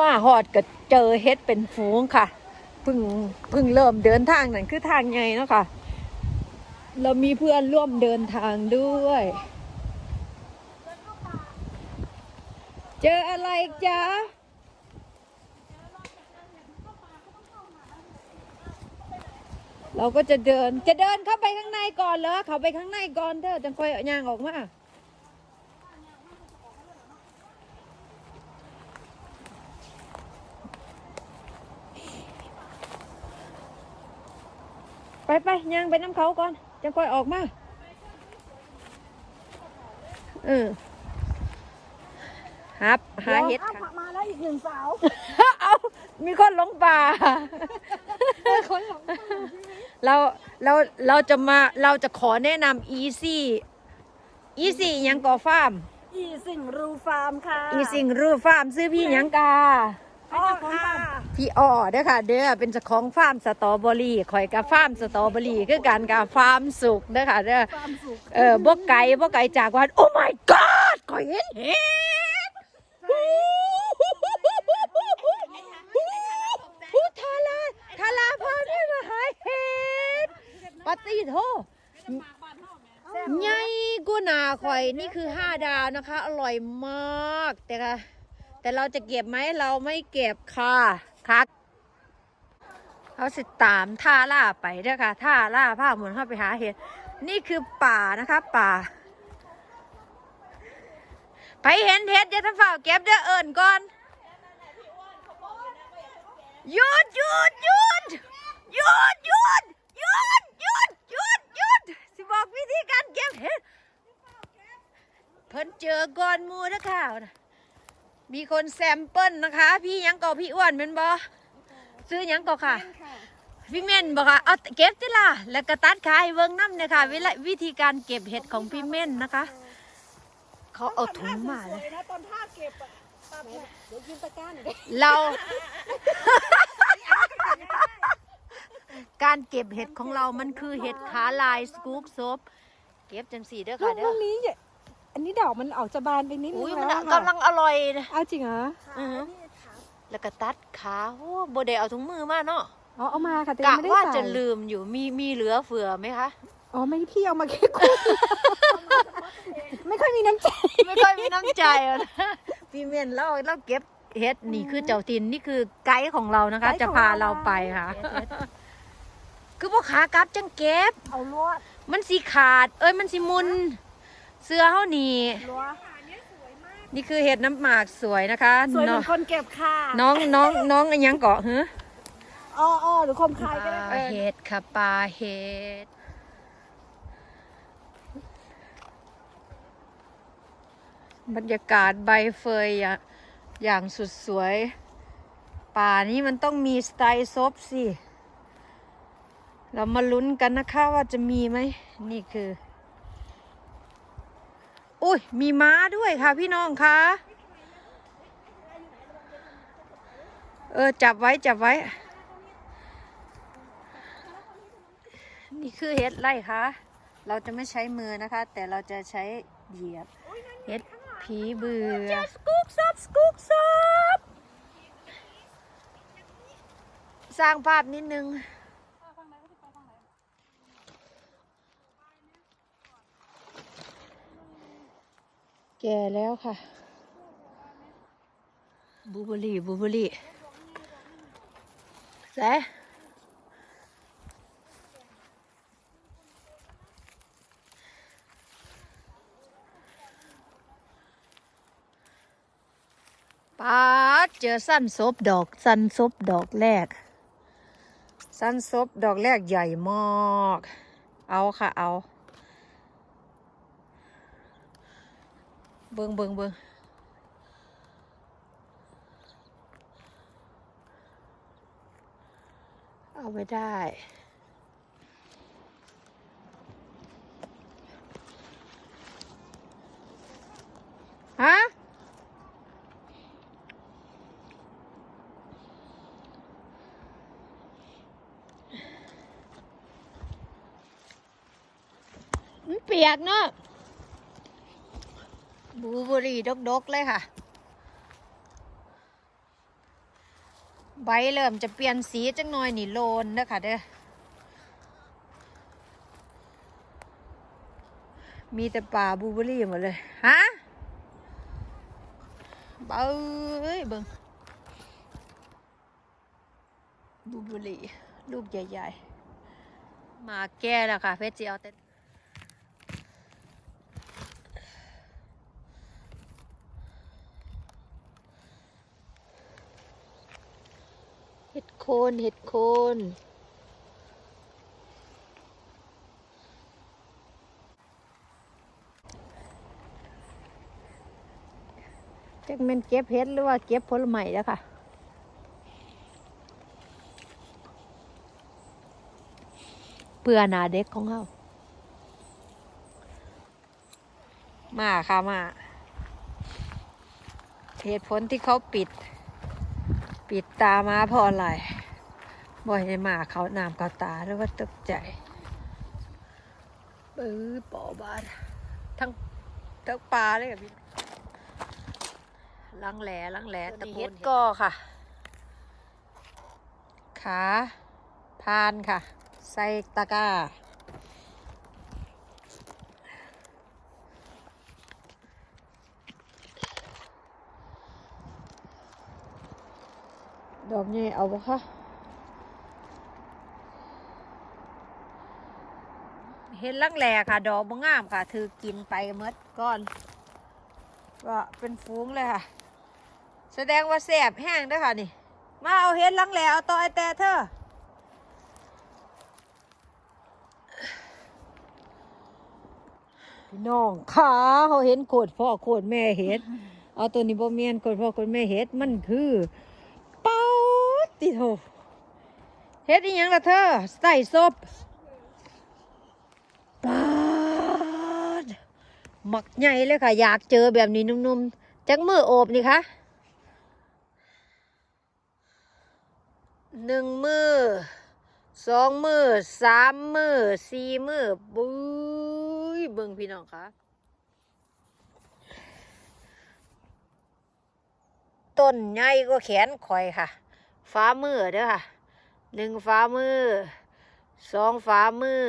มาหอดก็เจอเฮ็ดเป็นฝูงค่ะเพิ่งเพิ่งเริ่มเดินทางนั่นคือทางไงเนาะค่ะ เรามีเพื่อนร่วมเดินทางด้วย เจออะไรจ๊ะเราก็จะเดินจะเดินเข้าไปข้างในก่อนเหรอ เข้าไปข้างในก่อนเถอะจังค่อยเอาย่างออกมา ไปไป ย่างไปน้ำเขาก่อนจังค่อยออกมาเออฮับหาเห็ดดี๋ยวค่ะอ้าวมาแล้วอีกหนึ่งสาว เอามีคนหลงป่าคนหลงเราเราเราจะมาเราจะขอแนะนำ Easy Easy หยังก่อฟาร์มอีสิงรูฟาร์มค่ะ อีสิงรูฟาร์มซื้อพี่หยังกาอ๋อค่ะ พี่อ้อเด้อค่ะ เด้อเป็นเจ้าของฟาร์มสตรอเบอรี่ข่อยกับฟาร์มสตรอเบอรี่คือการกับฟาร์มสุกเด้อค่ะเด้อฟาร์มสุขเออบ่ไก่บ่ไก่จากวันโอ้ my god ข่อยเห็นเห็ดฮู้ทาราทาราพาได้มาหาเห็ดปฏิโทใหญ่กูหนาข่อยนี่คือห้าดาวนะคะ อร่อยมากแต่ค่ะ แต่เราจะเก็บไหมเราไม่เก็บค่ะคักเขาสิตามท่าล่าไปเด้อค่ะท่าล่าผ้าหมุนเข้าไปหาเห็ดนี่คือป่านะคะ ป่าไปเห็นเห็ดอย่าทำฝ่าวเก็บเด้อเอิญก่อนหยุดหยุดหยุดหยุดหยุดหยุดหยุดหยุดหยุดสิบอกวิธีการเก็บเห็ดเพิ่นเจอก่อนมูนะข่าวนะ มีคนแซมเปิลนะคะ พี่หยังก่อพี่อ้วนเป็นบอซื้อหยังก่อค่ะ พี่เม่นบอกค่ะเอาเก็บติล่ะ แล้วก็ตัดขายเบิ้งน้ำเนี่ยค่ะวิละวิธีการเก็บเห็ดของพี่เม่นนะคะ เขาเอาถุงมาเลยสวยนะตอนท่าเก็บอะตามเนี่ยเดี๋ยวยืมตะกร้าหน่อยดิเรา การเก็บเห็ดของเรามันคือเห็ดขาลายสกู๊ปซบเก็บจังสีเด้อลูค่ะกเด้ลูอกนี้เนี่ย อันนี้ดอกมันออกจะบานไปนิดนึอุ้ยงมันแล้วกำลังอร่อยนะเอาจริงเหรออือฮึแล้วก็ตัดขาโอ้โบเดเอาถุงมือมาเนาะอ๋อเอามาค่ะแต่กะยังไม่ได้ว่าใส่จะลืมอยู่มีมีเหลือเฟือไหมคะ อ๋อไม่พี่เอามาแค่คู่ไม่ค่อยมีน้ำใจไม่ค่อยมีน้ำใจอะนะพี่เมนเราเราเก็บเห็ดนี่คือเจ้าตินนี่คือไกด์ของเรานะคะ จะพาเราไปค่ะ คือพวกขากลับจังเก็บ เอาลวดมันสีขาด เอ้ยมันสีมุน เสื้อเฮานี่ลวดนี่คือเห็ดน้ำหมากสวยนะคะสวยเหมืน้อองนคนเก็บค่ะน้องน้องน้องอันยังเกาะฮะอ้ออ้อหรือคมคายก็ได้ปลาเห็ดค่ะปลาเห็ดบรรยากาศใบเฟยอย่างอย่างสุดสวย ป่านี้มันต้องมีสไตล์ซบสิ เรามาลุ้นกันนะคะว่าจะมีไหม นี่คือ อุ้ยมีม้าด้วยค่ะพี่น้องคะเออจับไว้จับไว้ นี่คือเห็ดไร่คะเราจะไม่ใช้มือนะคะ แต่เราจะใช้เหยียบเห็ดผีเบื่อสกู๊ปซับสกู๊ปซับสร้างภาพนิดนึง แก่แล้วค่ะบูเบอรี่บูเบอรี่แสป๊าดเจอสั้นซบดอก สั้นซบดอกแรก สั้นซบดอกแรกใหญ่มาก เอาค่ะเอา เบิงเบิงเบิงเอาไปได้ ฮะ มันเปียกเนาะ บูเบอรี่ดกๆเลยค่ะ ใบเริ่มจะเปลี่ยนสีจังหน่อยนี่โลนเด้อค่ะเด้อ มีแต่ป่าบูเบอรี่หมดเลย ฮะเบ้ยเบิ่งบูเบอรี่ลูกใหญ่ๆ มาแก่แล้วค่ะเพชรจีเอาแต่เห็ด โคนเห็ดโคนจักแม่นเก็บเห็ดหรือว่าเก็บผลไม้แล้วค่ะเพื่อหนาเด็กของเขามาค่ะมาเหตุผลที่เขาปิด ปิดตามาเพราะอะไรบ่อยให้มาเขาน้ำเขาตาหรือว่าตกใจปื้อปอบาดทั้งทั้งปลาเลยกับพี่ลังแหลลังแหลตะโกนเฮ็ดก็ค่ะ ขาพานค่ะ ใส่ตะกร้า ดอกใหญ่เอาบ่คะเห็ดลังแหลค่ะ ดอกบ่งามค่ะ ถือกินไปเมดก่อนก็เป็นฟูงเลยค่ะ แสดงว่าแสบแห้งด้วยค่ะนี่ มาเอาเฮ็ดลังแหลเอาต่อไอแต่เธอพี่น้องขาเขาเห็นโคตรพ่อโคตรแม่เห็ด เอาตัวนี้บ่เมียนโคตรพ่อโคตรแม่เห็ดมันคือ ติโถเฮ็ดอีหยังล่ะเธอใส่ศพปาดหมักใหญ่เลยค่ะ อยากเจอแบบนี้นุ่มๆ จักมือโอบนี่คะหนึ่งมือสองมือสามมือสี่มือบุ้ยเบิ่งพี่น้องคะต้นใหญ่ก็แขนข่อยค่ะ ฟ้ามือเด้อค่ะหนึ่งฟ้ามือสองฟ้ามือ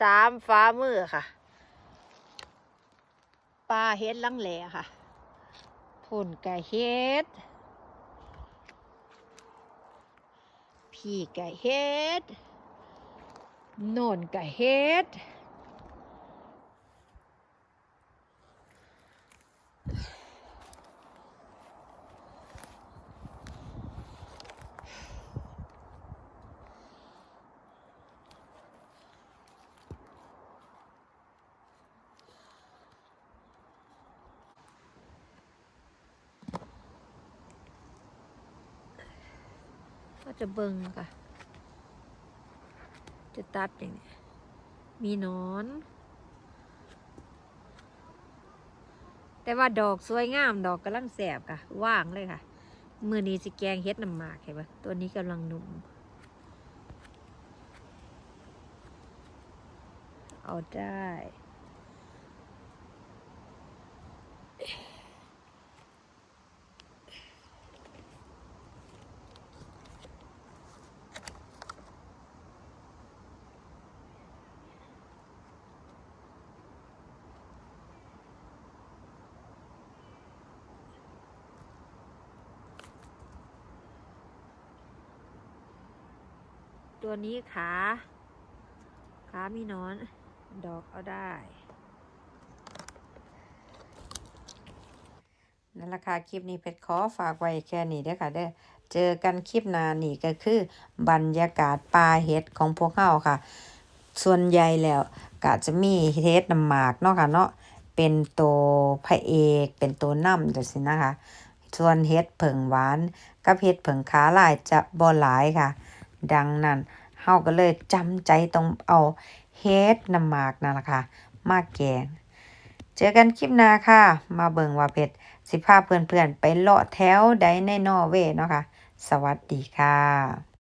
สามฟ้ามือค่ะปลาเฮ็ดลังแหล่ค่ะผลไก่เฮ็ดพี่ก่เฮ็ดโน่นก่เฮ็ด ก็จะเบิงค่ะ จะตัดอย่างนี้มีนอน แต่ว่าดอกสวยงามดอกกำลังแสบค่ะ ว่างเลยค่ะ มือนี้สิแกงเฮ็ดน้ำหมากเห็นปะตัวนี้กำลังหนุ่ม เอาได้ ตัวนี้ขา ขามีนอน ดอกเอาได้ นั่นละค่ะ คลิปนี้เพชรขอฝากไว้แค่นี้เด้อค่ะเด้อเจอกันคลิปหน้านี่ก็คือบรรยากาศป่าเห็ดของพวกเฮาค่ะ ส่วนใหญ่แล้วก็จะมีเห็ดน้ำหมากเนาะค่ะเนาะเป็นตัวพระเอกเป็นตัวนำจังซี่นะคะ ส่วนเห็ดเผิงหวานกับเห็ดเผิงขาลายจะบ่หลายค่ะ ดังนั้นเฮาก็เลยจำใจต้องเอาเฮ็ดน้ำหมากนั่นล่ะค่ะ มาแกง เจอกันคลิปหน้าค่ะ มาเบิ่งว่าเพชรสิพาเพื่อนๆ ไปเลาะแถวใดในนอร์เวย์เนาะค่ะ สวัสดีค่ะ